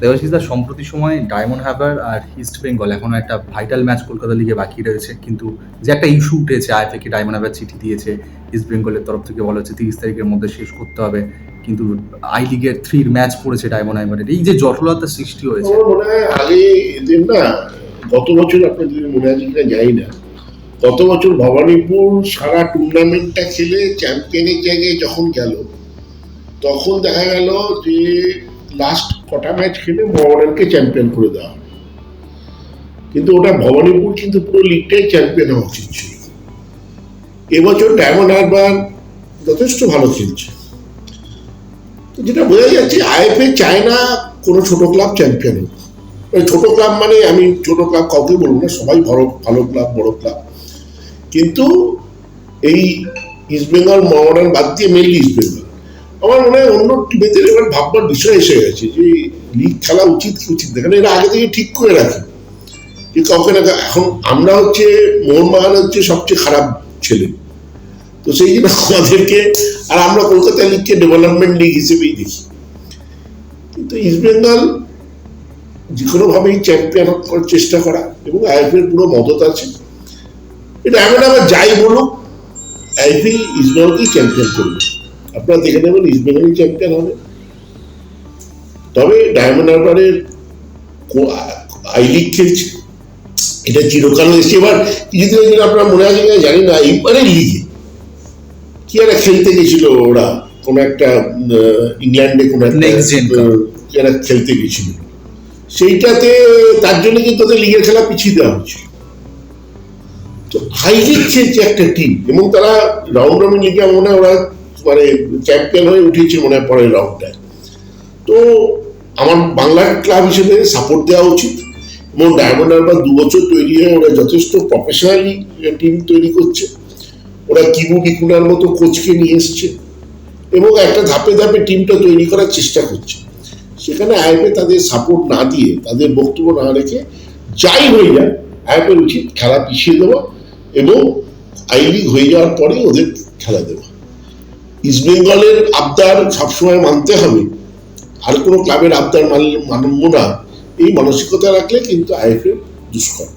দেবাশিসদা সম্প্রতি সময় ডায়মন্ড হারবার আর ইস্ট বেঙ্গল এখনও একটা ভাইটাল ম্যাচ কলকাতা লিগে বাকি রয়েছে। কিন্তু যে একটা ইস্যু উঠেছে আইএফএ ডায়মন্ড হারবার চিঠি দিয়েছে ইস্ট বেঙ্গলের তরফ থেকে বলা হচ্ছে তিরিশ তারিখের মধ্যে শেষ করতে হবে। কিন্তু আই লিগের থ্রির ম্যাচ পড়েছে ডায়মন্ড হারবারের এই যে জটলতার সৃষ্টি হয়েছে। মনে হয় আগে এদের না গত বছর আপনার যদি মনে আছে কিনা জানি না, গত বছর ভবানীপুর সারা টুর্নামেন্টটা খেলে চ্যাম্পিয়নের জায়গায় যখন গেল, তখন দেখা গেল যে লাস্ট কটা ম্যাচ খেলে মোহামেডানকে চ্যাম্পিয়ন করে দেওয়া। কিন্তু ওটা ভবানীপুর কিন্তু পুরো লিগটাই চ্যাম্পিয়ন হওয়া উচিত ছিল। এবছর ডায়মন্ড হারবার যথেষ্ট ভালো খেলছে। তো যেটা বোঝা যাচ্ছে আইএফএ চায় না কোনো ছোট ক্লাব চ্যাম্পিয়ন হোক। ছোট ক্লাব মানে আমি ছোট ক্লাব কাউকে বলব না, সবাই বড় ভালো ক্লাব বড় ক্লাব কিন্তু এই ইস্টবেঙ্গল মোহামেডান বাদ দিয়ে মেনলি ইস্টবেঙ্গল আমার মনে হয় অন্য টিমেদের এবার ভাববার বিষয় এসে গেছে যে লিগ খেলা উচিত কি উচিত না। এরা আগে থেকে ঠিক করে রাখে। যে কাউকে না এখন আমরা হচ্ছে মোহনবাগান হচ্ছে সবচেয়ে খারাপ ছেলে। তো সেই জন্য আমাদেরকে আর আমরা কলকাতা লিগকে ডেভেলপমেন্ট লিগ হিসেবেই দেখি। কিন্তু ইস্টবেঙ্গল যে কোনোভাবেই চ্যাম্পিয়ন করার চেষ্টা করা এবং আইপিএল পুরো মদত আছে। এটা এমন আবার যাই বলুক আইপি ইস্টবেঙ্গলকেই চ্যাম্পিয়ন করবে। আপনারা দেখে নেবেন ইস্টবেঙ্গলই চ্যাম্পিয়ন হবে। তবে ডায়মন্ড হারবারের আই লিগ খেলছে। এটা চিরকাল এসছে এবার কিছুদিন আগে আপনার মনে আছে কিনা জানি না এইবারে লিগে কি একটা খেলতে গেছিল ওরা? কোন একটা ইংল্যান্ডে কোন একটা খেলতে গেছিল। সেইটাতে তার জন্য কিন্তু ওদের লিগের খেলা পিছিয়ে দেওয়া হয়েছিল তো হাই লিগ খেলছে একটা টিম এবং তারা রাউন্ড রবিন লিগে মনে হয় ওরা মানে চ্যাম্পিয়ন হয়ে উঠেছে মনে হয় পরের রাউন্ডটায় তো আমার বাংলার ক্লাব হিসেবে সাপোর্ট দেওয়া উচিত এবং ডায়মন্ড হারবার দু বছর তৈরি হয়ে ওরা যথেষ্ট প্রফেশনালি টিম তৈরি করছে। ওরা কিবু বিকুনার মতো কোচকে নিয়ে এসছে এবং একটা ধাপে ধাপে টিমটা তৈরি করার চেষ্টা করছে। সেখানে আইপে তাদের সাপোর্ট না দিয়ে, তাদের বক্তব্য না রেখে যাই হয়ে যায় আইপের উচিত খেলা পিছিয়ে দেওয়া এবং আই লিগ হয়ে যাওয়ার পরে ওদের খেলা দেওয়া। ইস্টবেঙ্গলের আবদার সবসময় মানতে হবে। আর কোনো ক্লাবের আবদার মানলে মানব না। এই মানসিকতা রাখলে কিন্তু আইএফএ দুষ্কর।